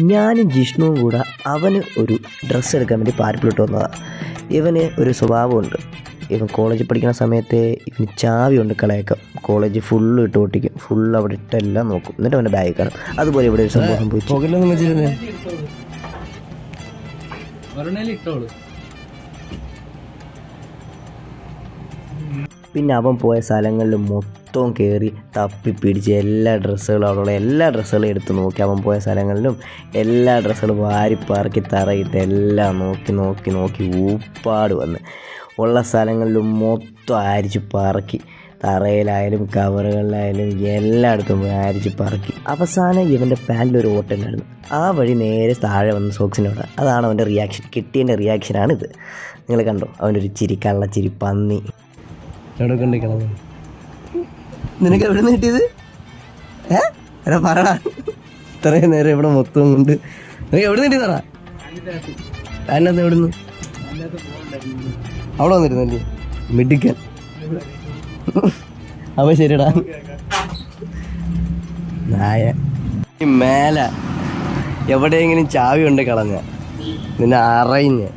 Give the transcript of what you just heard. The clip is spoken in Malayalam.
ഞാനും ജിഷ്ണുവും കൂടെ അവന് ഒരു ഡ്രസ്സ് എടുക്കാൻ വേണ്ടി പാരപ്പിലിട്ട് വന്നതാണ് ഇവന് ഒരു സ്വഭാവമുണ്ട്. ഇവൻ കോളേജിൽ പഠിക്കുന്ന സമയത്ത് ഇവന് ചാവിയുണ്ട് കളയക്കം കോളേജ് ഫുള്ള് ഇട്ട് പൊട്ടിക്കും. ഫുള്ള് അവിടെ ഇട്ടെല്ലാം നോക്കും. എന്നിട്ട് അവന്റെ ബാഗ് കാണും. അതുപോലെ ഇവിടെ ഒരു സംഭവം സംഭവിച്ചു. പിന്നെ അവൻ പോയ സ്ഥലങ്ങളിൽ മൊത്തം കയറി തപ്പി പിടിച്ച് എല്ലാ ഡ്രസ്സുകളും അവിടെയുള്ള എല്ലാ ഡ്രസ്സുകളും എടുത്ത് നോക്കി. അവൻ പോയ സ്ഥലങ്ങളിലും എല്ലാ ഡ്രസ്സുകളും വാരി പറക്കി തറയിട്ട് എല്ലാം നോക്കി നോക്കി നോക്കി ഊപ്പാട് വന്ന്. ഉള്ള സ്ഥലങ്ങളിലും മൊത്തം അരിച്ച് പറക്കി. തറയിലായാലും കവറുകളിലായാലും എല്ലായിടത്തും ആരിച്ച് പറക്കി. അവസാനം ഇവന്റെ പാന്റിൽ ഒരു ഓട്ടം ഉണ്ടായിരുന്നു. ആ വഴി നേരെ താഴെ വന്ന് സോക്സിന്റെ അവിടെ. അതാണ് അവന്റെ റിയാക്ഷൻ കിട്ടിയതിന്റെ റിയാക്ഷനാണിത് നിങ്ങൾ കണ്ടോ? അവന്റെ ഒരു ചിരി കള്ളച്ചിരി പന്നി. എവിടെ കണ്ടിരിക്കണം? നിനക്ക് എവിടെ നിന്ന് കിട്ടിയത്? ഏ? എടാ പറടാ. ഇത്രയും നേരം ഇവിടെ മൊത്തം കൊണ്ട് നിനക്ക് എവിടെ നിന്ന് കിട്ടിയതാ അതിനകത്ത് എവിടെ നിന്ന് അവിടെ വന്നിരുന്നല്ലേ? മിടുക്കൻ. അപ്പൊ ശരിടാ നായ. മേല. എവിടെയെങ്കിലും ചാവി ഉണ്ട് കളഞ്ഞ. നിന്നെ അറിഞ്ഞ്